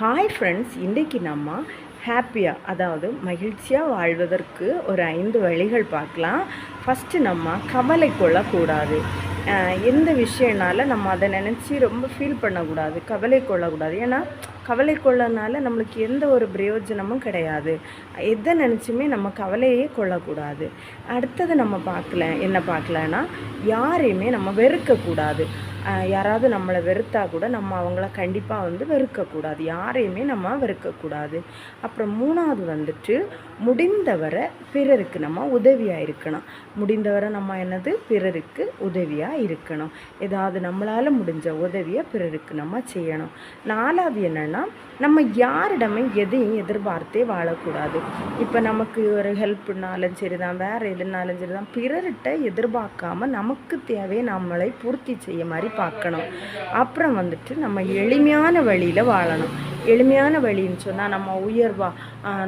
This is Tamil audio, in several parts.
ஹாய் ஃப்ரெண்ட்ஸ் இன்றைக்கி நம்ம ஹாப்பியாக அதாவது மகிழ்ச்சியாக வாழ்வதற்கு ஒரு ஐந்து வழிகள் பார்க்கலாம். ஃபஸ்ட்டு நம்ம கவலை கொள்ளக்கூடாது. எந்த விஷயம்னால நம்ம அதை நினச்சி ரொம்ப ஃபீல் பண்ணக்கூடாது கவலை கொள்ளக்கூடாது. ஏன்னா கவலை கொள்ளனால நம்மளுக்கு எந்த ஒரு பிரயோஜனமும் கிடையாது. எதை நினச்சுமே நம்ம கவலையே கொள்ளக்கூடாது. அடுத்தது நம்ம பார்க்கல என்ன பார்க்கலன்னா யாரையுமே நம்ம வெறுக்கக்கூடாது. யாராவது நம்மளை வெறுத்தா கூட நம்ம அவங்கள கண்டிப்பாக வந்து வெறுக்கக்கூடாது. யாரையுமே நம்ம வெறுக்கக்கூடாது. அப்புறம் மூணாவது வந்துட்டு முடிந்தவரை பிறருக்கு நம்ம உதவியாக இருக்கணும். முடிந்தவரை நம்ம என்னது? பிறருக்கு உதவியாக இருக்கணும். ஏதாவது நம்மளால் முடிஞ்ச உதவியை பிறருக்கு நம்ம செய்யணும். நாலாவது என்னென்னா நம்ம யாரிடமே எதையும் எதிர்பார்த்தே வாழக்கூடாது. இப்போ நமக்கு ஒரு ஹெல்ப்னாலும் சரி தான் வேறு எதுனாலும் சரி தான் பிறர்கிட்ட எதிர்பார்க்காம நமக்கு தேவையை நம்மளை பூர்த்தி செய்ய மாதிரி பார்க்கணும். அப்புறம் வந்துட்டு நம்ம எளிமையான வழியில் வாழணும். எளிமையான வழின்னு சொன்னால் நம்ம உயர்வா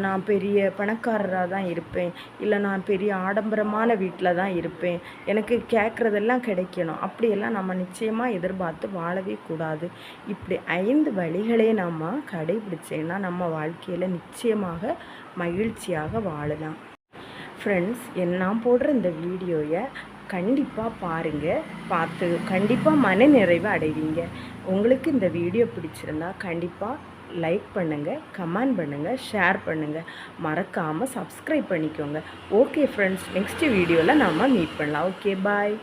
நான் பெரிய பணக்காரராக தான் இருப்பேன். இல்லை நான் பெரிய ஆடம்பரமான வீட்டில் தான் இருப்பேன். எனக்கு கேட்குறதெல்லாம் கிடைக்கணும். அப்படியெல்லாம் நம்ம நிச்சயமாக எதிர்பார்த்து வாழவே கூடாது. இப்படி ஐந்து வழிகளே நம்ம கடைபிடிச்சேன்னா நம்ம வாழ்க்கையில் நிச்சயமாக மகிழ்ச்சியாக வாழலாம். ஃப்ரெண்ட்ஸ் என் நான் போடுற இந்த வீடியோவை கண்டிப்பாக பாருங்கள் பார்த்து கண்டிப்பாக மன நிறைவு அடைவீங்க. உங்களுக்கு இந்த வீடியோ பிடிச்சிருந்தா கண்டிப்பாக லைக் பண்ணுங்கள் கமெண்ட் பண்ணுங்கள் ஷேர் பண்ணுங்கள் மறக்காமல் சப்ஸ்கிரைப் பண்ணிக்கோங்க. ஓகே ஃப்ரெண்ட்ஸ் நெக்ஸ்ட் வீடியோவில் நாம் மீட் பண்ணலாம். Okay bye